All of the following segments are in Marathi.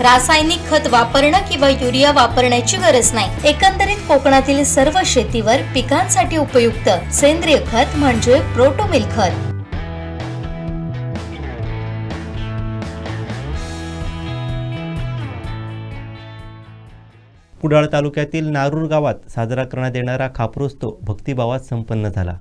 रासायनिक खत वापरणं किंवा युरिया वापरण्याची गरज नाही. एकंदरीत कोकणातील सर्व शेतीवर पिकांसाठी उपयुक्त सेंद्रिय खत म्हणजे प्रोटोमिल खत. कुडाळ तालुक्यातील नारूर गावात साजरा करण्यात येणारा खापरोत्सव भक्तिभावात संपन्न झाला.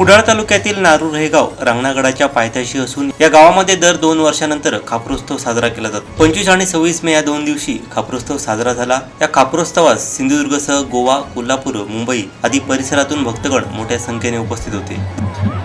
कुडाळ तालुक्यातील नारूर हे गाव रांगणागडाच्या पायथ्याशी असून या गावामध्ये दर दोन वर्षानंतर खापरोत्सव साजरा केला जातो. पंचवीस आणि सव्वीस मे या दोन दिवशी खापरोत्सव साजरा झाला. या खापरोत्सवास सिंधुदुर्गसह गोवा कोल्हापूर मुंबई आदी परिसरातून भक्तगण मोठ्या संख्येने उपस्थित होते.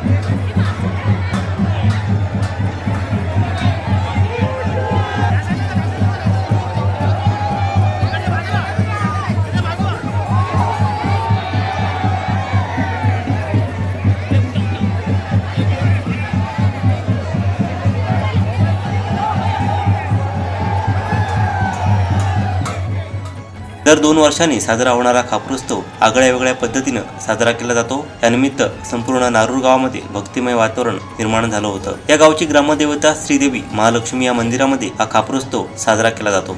दर दोन वर्षांनी साजरा होणारा खापरुस्तव आगळ्या वेगळ्या पद्धतीनं साजरा केला जातो. त्यानिमित्त संपूर्ण नारूर गावामध्ये भक्तिमय वातावरण निर्माण झालं होतं. या गावची ग्रामदेवता श्रीदेवी महालक्ष्मी या मंदिरामध्ये हा खापरुस्तव साजरा केला जातो.